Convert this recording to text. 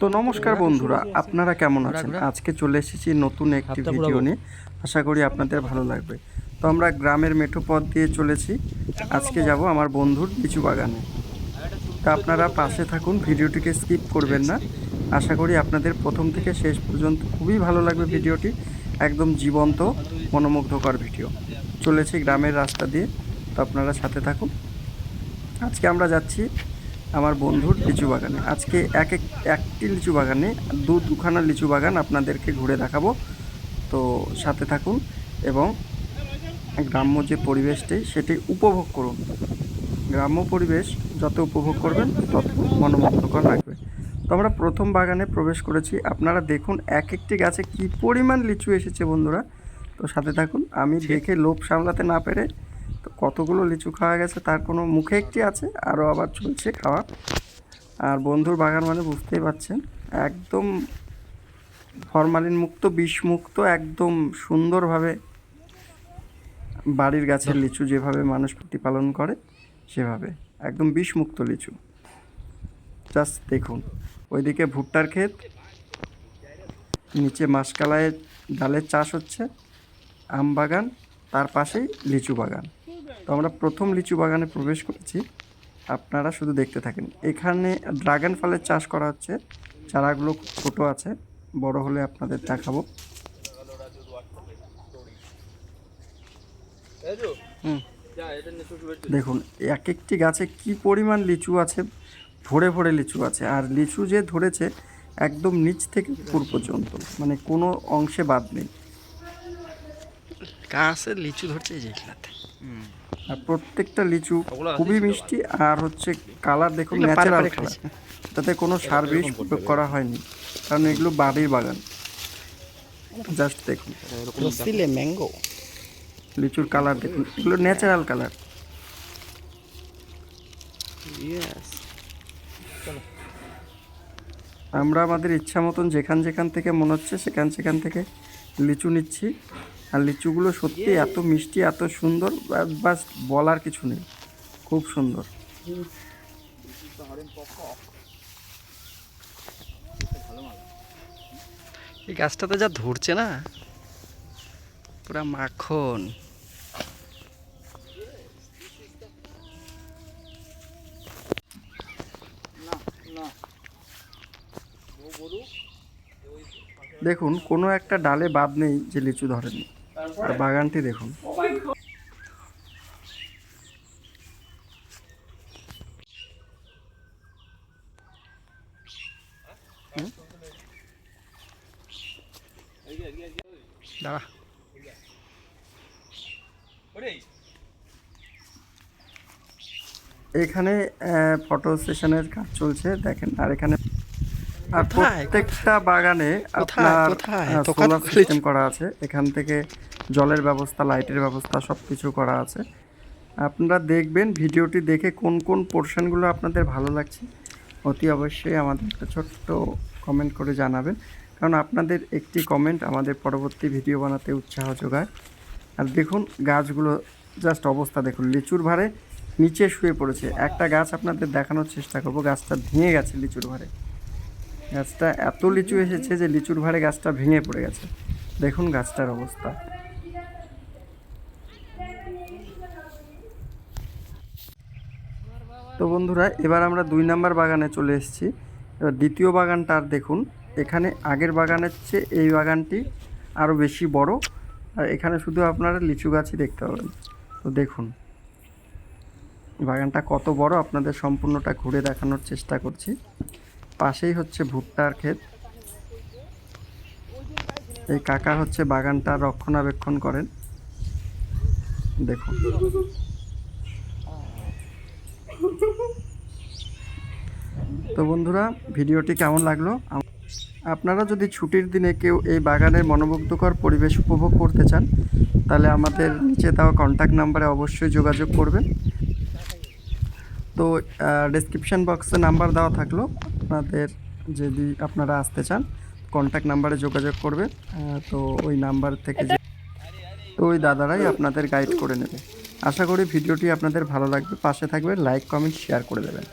তো নমস্কার বন্ধুরা আপনারা কেমন আছেন? আজকে চলে এসেছি নতুন একটি ভিডিও নিয়ে। আশা করি আপনাদের ভালো লাগবে। তো আমরা গ্রামের মেঠো পথ দিয়ে চলেছি। আজকে যাব আমার বন্ধুর লিচু বাগানে। তা আপনারা পাশে থাকুন ভিডিওটিকে স্কিপ করবেন না। আশা করি আপনাদের প্রথম থেকে শেষ পর্যন্ত খুবই ভালো লাগবে ভিডিওটি। একদম জীবন্ত মনোমুগ্ধকর ভিডিও। চলেছি গ্রামের রাস্তা দিয়ে। তো আপনারা সাথে থাকুন। আজকে আমরা যাচ্ছি আমার বন্ধুর লিচু বাগানে। আজকে এক এক একটি লিচু বাগানে দু দুখানা লিচু বাগান আপনাদেরকে ঘুরে দেখাবো। তো সাথে থাকুন এবং গ্রাম্য যে পরিবেশটি, সেটি উপভোগ করুন। গ্রাম্য পরিবেশ যত উপভোগ করবেন, তত মনোমুগ্ধকর লাগবে। তো আমরা প্রথম বাগানে প্রবেশ করেছি। আপনারা দেখুন এক একটি গাছে কি পরিমাণ লিচু এসেছে বন্ধুরা। তো সাথে থাকুন, আমি দেখে লোভ সামলাতে না পেরে তো কতগুলো লিচু খাওয়া গেছে তার কোনো মুখে একটি আছে, আরও আবার চলছে খাওয়া। আর বন্ধুর বাগান মানে বুঝতেই পারছেন, একদম ফরমালিন মুক্ত বিষ মুক্ত একদম সুন্দরভাবে বাড়ির গাছের লিচু যেভাবে মানুষ প্রতিপালন করে, সেভাবে, একদম বিষমুক্ত লিচু। জাস্ট দেখুন, ওইদিকে ভুট্টার ক্ষেত, নিচে মাসকালায় ডালের চাষ হচ্ছে, আম বাগান, তার পাশেই লিচু বাগান। তো আমরা প্রথম লিচু বাগানে প্রবেশ করেছি। আপনারা শুধু দেখতে থাকেন। এখানে ড্রাগন ফলের চাষ করা হচ্ছে। চারাগুলো ছোটো আছে। বড় হলে আপনাদের দেখাবো। হুম। দেখুন এক একটি গাছে কি পরিমাণ লিচু আছে? ভরে ভরে লিচু আছে। আর লিচু যে ধরেছে, একদম নিচ থেকে উপর পর্যন্ত। মানে কোনো অংশে বাদ নেই। গাছে লিচু ধরছে যে আর প্রত্যেকটা লিচু খুবই মিষ্টি আর হচ্ছে কালার দেখুন ন্যাচারাল কালার তাতে কোনো সার বিষ প্রয়োগ করা হয়নি। কারণ এগুলো বাড়ির বাগান। জাস্ট দেখুন। ম্যাঙ্গো। লিচুর কালার দেখুন। এগুলো ন্যাচারাল কালার আমরা আমাদের ইচ্ছা মতন যেখান যেখান থেকে মনে হচ্ছে সেখান সেখান থেকে লিচু নিচ্ছি। আর লিচুগুলো সত্যি এত মিষ্টি এত সুন্দর বাস বলার কিছু নেই। খুব সুন্দর। এই গাছটাতে যা ধরছে না পুরা মাখন। দেখুন কোনো একটা ডালে বাদ নেই যে লিচু ধরেনি। বাগানটি দেখুন। দাঁড়া। এখানে ফটো সেশনের কাজ চলছে দেখেন। আর এখানে আর প্রত্যেকটা বাগানে? আপনার সোলার সিস্টেম করা আছে। এখান থেকে জলের ব্যবস্থা, লাইটের ব্যবস্থা সব কিছু করা আছে। আপনারা দেখবেন ভিডিওটি দেখে কোন কোন পোর্শনগুলো আপনাদের ভালো লাগছে, অতি অবশ্যই আমাদের একটা ছোট্ট কমেন্ট করে জানাবেন। কারণ আপনাদের একটি কমেন্ট আমাদের পরবর্তী ভিডিও বানাতে উৎসাহ যোগায়। আর দেখুন, গাছগুলো জাস্ট অবস্থা দেখুন, লিচুর ভারে নিচে শুয়ে পড়েছে। একটা গাছ আপনাদের দেখানোর চেষ্টা করব, গাছটা ভেঙে গেছে লিচুর ভারে গাছটা এত লিচু এসেছে যে লিচুর ভারে গাছটা ভেঙে পড়ে গেছে। দেখুন গাছটার অবস্থা। তো বন্ধুরা, এবার আমরা দুই নাম্বার বাগানে চলে এসেছি। এবার দ্বিতীয় বাগানটা আর দেখুন, এখানে আগের বাগানের চেয়ে এই বাগানটি আরও বেশি বড়। আর এখানে শুধু আপনারা লিচু গাছই দেখতে পাবেন। তো দেখুন, বাগানটা কত বড়, আপনাদের সম্পূর্ণটা ঘুরে দেখানোর চেষ্টা করছি। পাশেই হচ্ছে ভুট্টার ক্ষেত। এই কাকা হচ্ছে বাগানটা রক্ষণাবেক্ষণ করেন। দেখুন তো বন্ধুরা ভিডিওটি কেমন লাগল? আপনারা যদি ছুটির দিনে কেউ এই বাগানের মনোমুগ্ধকর পরিবেশ উপভোগ করতে চান তাহলে আমাদের নিচে দেওয়া কন্ট্যাক্ট নাম্বারে অবশ্যই যোগাযোগ করবেন। তো ডেসক্রিপশন বক্সে নাম্বার দেওয়া থাকল। আপনাদের যদি আপনারা আসতে চান কন্ট্যাক্ট নাম্বারে যোগাযোগ করবেন। আহ, তো ওই নাম্বার থেকে তো ওই দাদারাই আপনাদের গাইড করে নেবে। আশা করি ভিডিওটি আপনাদের ভালো লাগবে। পাশে থাকবে লাইক কমেন্ট শেয়ার করে দেবেন।